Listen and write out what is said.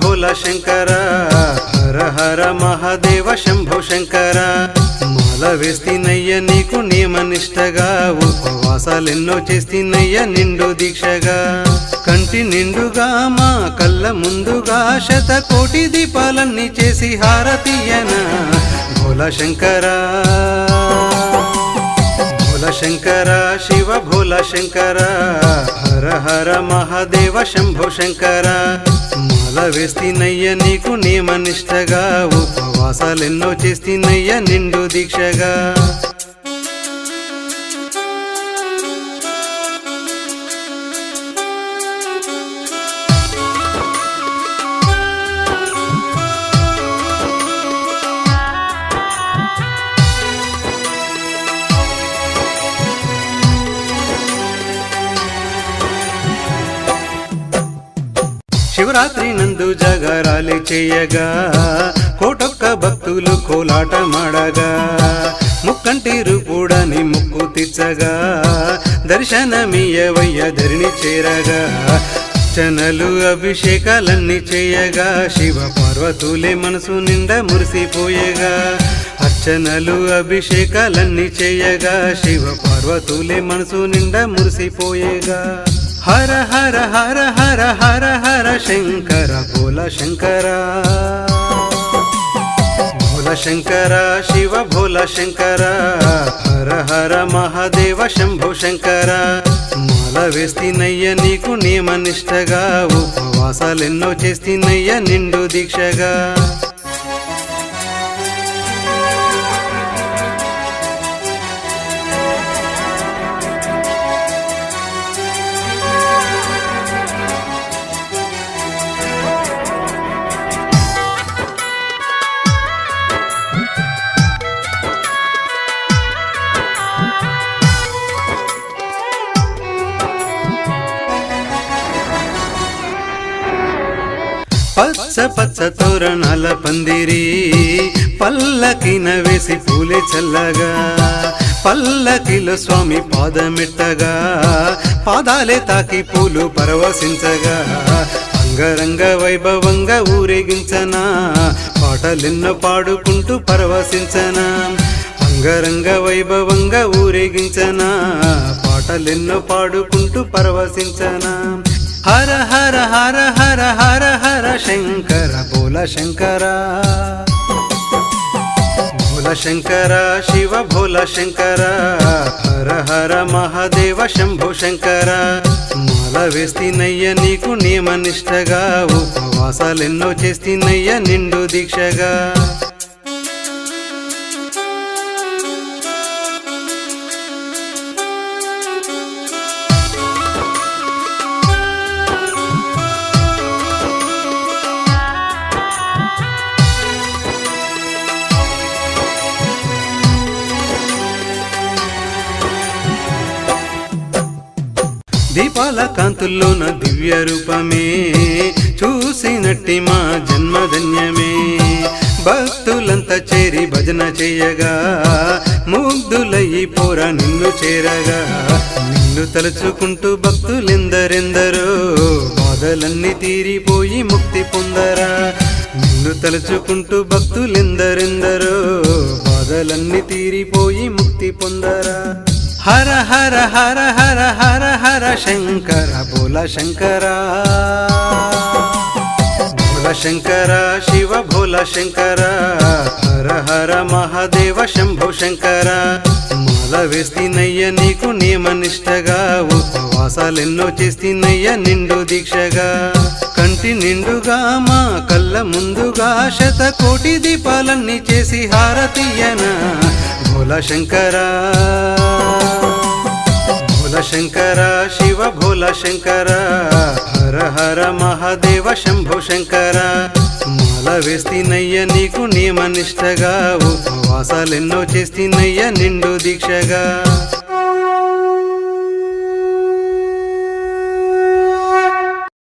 భోల శంకర హర హర మహాదేవ శంభో శంకర. మాల వేస్తినయ్య నీకు నియమనిష్టగా ఉపవాసాలెన్నో చేస్తినయ్య నిండు దీక్షగా. కంటి నిండుగా మా కళ్ళ ముందుగా శత కోటి దీపాలన్నీ చేసి హారతీయన భోల శంకరా. భోల శంకర శివ భోల శంకర హర హర మహాదేవ శంభో శంకర. మాల వేస్తినయ్య నీకు నియమనిష్టగా ఉపవాసాలెన్నో చేస్తినయ్య నిండు దీక్షగా. శివరాత్రి నందు జగరాలి చేయగా కోటొక్క భక్తులు కోలాట మాడగా. ముక్కంటి రూపుడని ముక్కు తిచ్చగా దర్శనమియవయ్య ధరిణి చేరగా. అర్చనలు అభిషేకాలన్నీ చేయగా శివ పార్వతులే మనసు నిండా మురిసిపోయేగా. అర్చనలు అభిషేకాలన్నీ చేయగా శివ పార్వతులే మనసు నిండా మురిసిపోయేగా. హర హర హర హర హర హర శంకర భోల శంకర. భోల శంకర శివ భోల శంకర హర హర మహాదేవ శంభు శంకర. మాల వేస్తినయ్య నీకు నియమనిష్టగా ఉపవాసాలెన్నో చేస్తినయ్య నిండు దీక్షగా. పచ్చ పచ్చ తోరణాల పందిరి పల్లకిన వేసి పూలే చల్లగా పల్లకిలో స్వామి పాదమెట్టగా పాదాలే తాకి పూలు పరవశించగా అంగరంగ వైభవంగా ఊరేగించనా పాటలెన్నో పాడుకుంటూ పరవశించనా అంగరంగ వైభవంగా ఊరేగించనా పాటలెన్నో పాడుకుంటూ పరవశించనా. హర హర హర హర హర హర శంకర భోల శంకర. భోల శంకర శివ భోల శంకర హర హర మహాదేవ శంభు శంకర. మాల వేస్తినయ్య నీకు నియమనిష్టగా ఉపవాసాలెన్నో చేస్తినయ్య నిండు దీక్షగా. దీపాల కాంతుల్లోన దివ్య రూపమే. చూసినట్టి మా జన్మధన్యమే. భక్తులంతా చేరి భజన చేయగా ముగ్ధులయ్యి పోరా నిన్ను చేరగా. నిన్ను తలుచుకుంటూ భక్తులెందరెందరో బాధలన్నీ తీరిపోయి ముక్తి పొందరా. నిన్ను తలుచుకుంటూ భక్తులెందరెందరో బాధలన్నీ తీరిపోయి ముక్తి పొందరా. హర హర హర హర హర హర శంకర భోల శంకర. భోల శంకర శివ భోల శంకర హర హర మహాదేవ శంభో శంకర. మాల వేస్తినయ్య నీకు నియమనిష్టగా ఉపవాసాలెన్నో చేస్తినయ్య నిండు దీక్షగా. కంటి నిండుగా మా కళ్ళ ముందుగా శత కోటి దీపాలన్నీ చేసి హారతీయన భోల శంకరా భోల శంకర శివ భోల శంకర హర హర మహాదేవ శంభో శంకర. మాల వేస్తినయ్య నీకు నియమనిష్టగా ఉపవాసాలెన్నో చేస్తినయ్య నిండు దీక్షగా.